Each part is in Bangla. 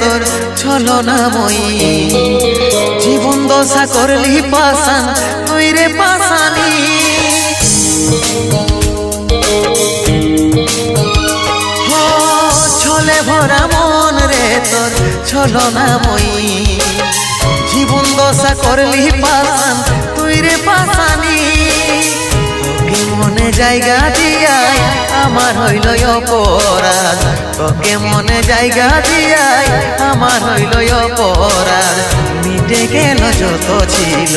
তোর ছলনাময়ী? জীবন দশা করলি পাশান, তুই রে পাশানি। ছলে ভরা মন রে তোর ছলনাময়ী। জীবন দশা করলি পাশান, তুই রে পাশানি মনে জায়গা দিয়াই, আমার হইল অপরাধ। তোকে মনে জায়গা দিয়াই, আমার হইল অপরাধ। মিটে গেল যত ছিল,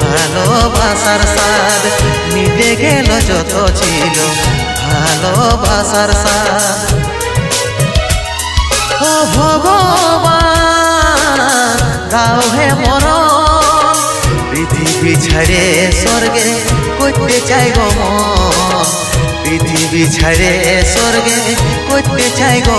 ভালোবাসার সাদ মিটে গেল যত ছিল, ভালোবাসার সাদ ও ভগবান, দাও হে মরণ। পৃথিবী ছাড়ে স্বর্গে করতে চাই গো পৃথিবী ছাড়ে স্বর্গে করতে চাই গো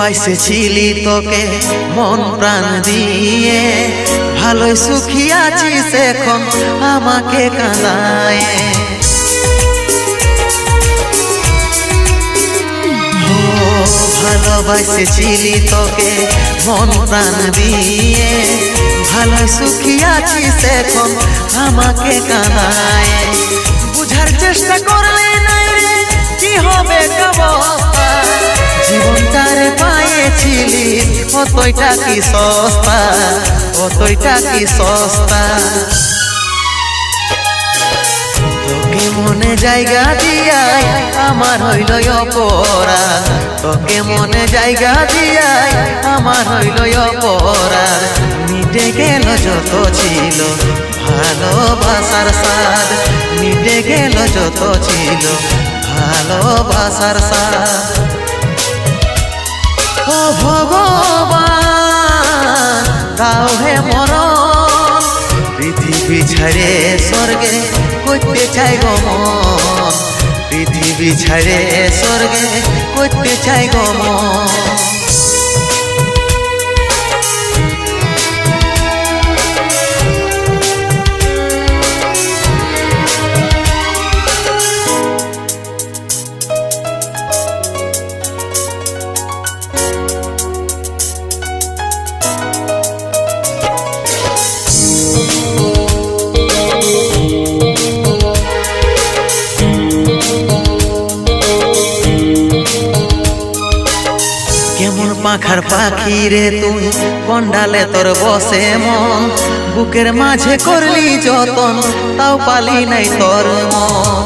ভালোবাসেছিলি তোকে মন প্রাণ দিয়ে। ভালোই সুখী আছিস এখন আমাকে কাঁদায়। ভালোবাসেছিলি তোকে মন প্রাণ দিয়ে। ভালো সুখী আছিস এখন আমাকে কাঁদায়। বুঝার চেষ্টা করলে রে, কি হবে পাইছিলি কতইটা কি সস্তা কতইটা কি সস্তা। তোকে মনে জায়গা দিয়াই আমার হইল অপরাধ। তোকে মনে জায়গা দিয়াই আমার হইল অপরাধ। মিটে গেল যত ছিল ভালোবাসার সাদ মিটে গেল যত ছিল ভালোবাসার সাদ ও ভগবান পৃথিবী ছাড়ে স্বর্গে করতে চাই গো মন। পৃথিবী ছাড়ে স্বর্গে করতে চাই গো পাখার পাখি রে তুই, কন্ডালে তোর বসে মন। বুকের মাঝে করলি যতন, তাও পালি নাই তোর মন।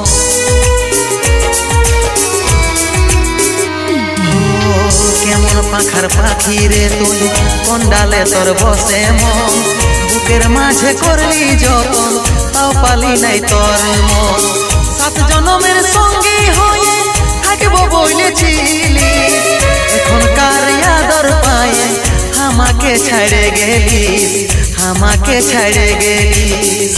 কেমন পাখার পাখি রে তুই, কন্ডালে তোর বসে মন। বুকের মাঝে করলি যতন, তাও পালি নাই তোর মন। সাত জনমের সঙ্গে হয়ে থাকব বলেছিলি পায়ে আমাকে ছাড়ে গেলিস, আমাকে ছাড়ে গেলিস।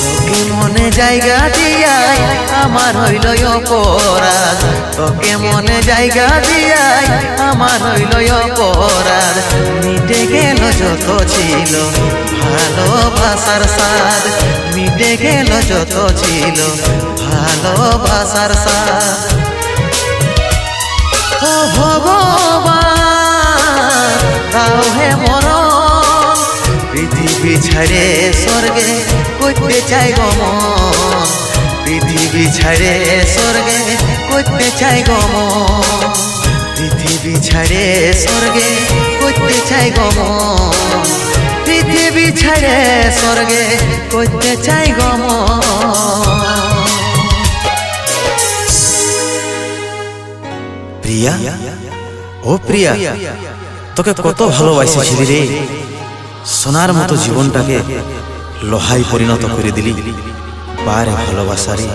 তোকে মনে জায়গা দিয়াই আমার হইল অপরাধ। তোকে মনে জায়গা দিয়াই আমার হইল অপরাধ। মিটে গেল যত ছিল, ভালোবাসার সাদ মিটে গেল যত ছিল, ভালোবাসার সাদ ও ভগবান দাও হে মরণ, পৃথিবী ছাড়ে স্বর্গে করতে চাই গো মন। পৃথিবী ছাড়ে স্বর্গে করতে চাই গো মন। পৃথিবী ছাড়ে স্বর্গে করতে চাই গো মন। পৃথিবী ছাড়ে স্বর্গে করতে চাই গো প্রিয়া? ও প্রিয়া, তোকে কত ভালোবাসেছিলি রে। সোনার মতো জীবনটাকে লোহায় পরিণত করে দিলি। বারে ভালোবাসা রে,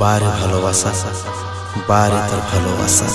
বারে ভালোবাসা, বারে তোর ভালোবাসা।